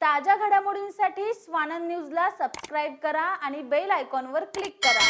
ताज्या घडामोडींसाठी स्वानंद न्यूजला सबस्क्राईब करा आणि बेल आयकॉनवर क्लिक करा.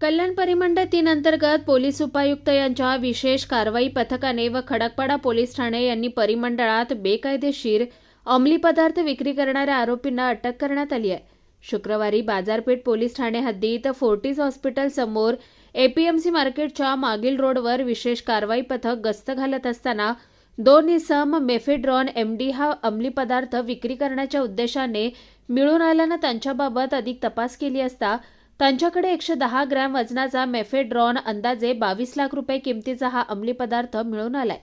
कल्याण परिमंडळ तीन अंतर्गत पोलीस उपायुक्त यांच्या विशेष कारवाई पथकाने व खडकपाडा पोलीस ठाणे यांनी परिमंडळात बेकायदेशीर अंमली पदार्थ विक्री करणाऱ्या आरोपींना अटक करण्यात आली आहे. शुक्रवारी बाजारपेठ पोलीस ठाणे हद्दीत फोर्टीज हॉस्पिटल समोर एपीएमसी मार्केटच्या मागील रोडवर विशेष कारवाई पथक गस्त घालत असताना दोन इसम मेफेड्रॉन एम डी हा अंमली पदार्थ विक्री करण्याच्या उद्देशाने मिळून आल्यानं त्यांच्याबाबत अधिक तपास केली असता त्यांच्याकडे एकशे दहा ग्रॅम वजनाचा मेफेड्रॉन अंदाजे बावीस लाख रुपये किमतीचा हा अंमली पदार्थ मिळून आलाय.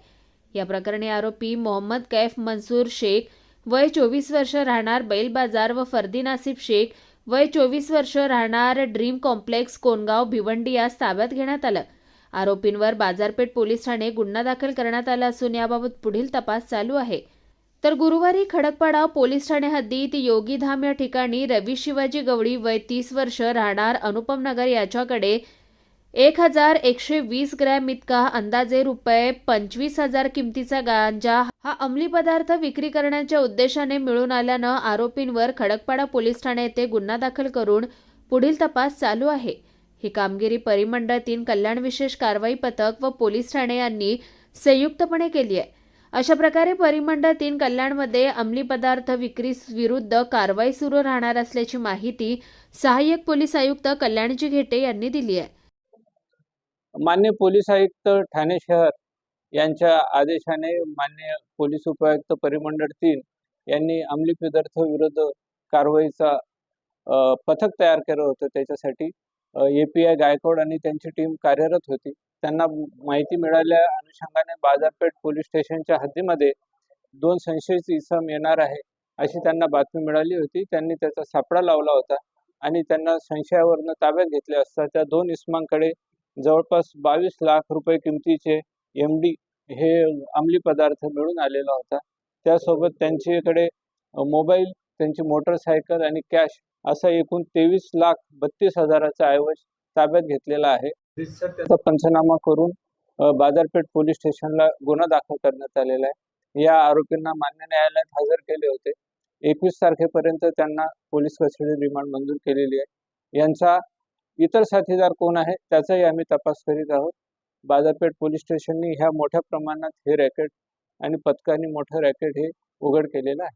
या प्रकरणी आरोपी मोहम्मद कैफ मंसूर शेख वय चोवीस वर्ष राहणार बैल बाजार व फर्दी नासिफ शेख वय चोवीस वर्ष राहणार ड्रीम कॉम्प्लेक्स कोनगाव भिवंडी यास ताब्यात घेण्यात आलं. आरोपींवर बाजारपेठ पोलीस ठाणे गुन्हा दाखल करण्यात आला असून याबाबत पुढील तपास चालू आहे. तर गुरुवारी खडकपाडा पोलीस ठाणे हद्दीत योगीधाम या ठिकाणी रवी शिवाजी गवळी वय तीस वर्ष राहणार अनुपम नगर याच्याकडे एक हजार एकशे वीस ग्रॅम इतका अंदाजे रुपये पंचवीस हजार किमतीचा गांजा हा अंमली पदार्थ विक्री करण्याच्या उद्देशाने मिळून आल्यानं आरोपींवर खडकपाडा पोलीस ठाणे येथे गुन्हा दाखल करून पुढील तपास चालू आहे. ही कामगिरी परिमंडळ तीन कल्याण विशेष कारवाई पथक व पोलीस ठाणे यांनी संयुक्तपणे केली आहे. अशा प्रकारे परिमंडळ तीन कल्याणमध्ये अंमली पदार्थ विक्री विरुद्ध कारवाई सुरू राहणार असल्याची माहिती सहाय्यक पोलीस आयुक्त कल्याणजी घेटे यांनी दिली आहे. मान्य पोलीस आयुक्त ठाणे शहर यांच्या आदेशाने मान्य पोलीस उपायुक्त परिमंडळ तीन यांनी अंमली पदार्थ विरुद्ध कारवाईचा पथक तयार केलं होतं त्याच्यासाठी ए पी आय गायकवाड आणि त्यांची टीम कार्यरत होती. त्यांना माहिती मिळाल्या अनुषंगाने बाजारपेठ पोलीस स्टेशनच्या हद्दीमध्ये दोन संशयित इसम येणार आहे अशी त्यांना बातमी मिळाली होती. त्यांनी त्याचा सापळा लावला होता आणि त्यांना संशयावरनं ताब्यात घेतले असता त्या दोन इसमांकडे जवळपास बावीस लाख रुपये किमतीचे एम डी हे अंमली पदार्थ मिळून आलेला होता. त्यासोबत त्यांच्याकडे मोबाईल त्यांची मोटरसायकल आणि कॅश असा एकूण तेवीस लाख बत्तीस हजाराचा ऐवज ताब्यात घेतलेला आहे. त्याचा पंचनामा करून बाजारपेठ पोलीस स्टेशनला गुन्हा दाखल करण्यात आलेला आहे. या आरोपींना मान्य न्यायालयात हजर केले होते. एकवीस तारखेपर्यंत त्यांना पोलीस कस्टडी रिमांड मंजूर केलेली आहे. यांचा इतर साथीदार कोण आहे त्याचाही आम्ही तपास करीत आहोत. बाजारपेठ पोलीस स्टेशनने ह्या मोठ्या प्रमाणात हे रॅकेट आणि पथकाने मोठं रॅकेट हे उघड केलेलं आहे.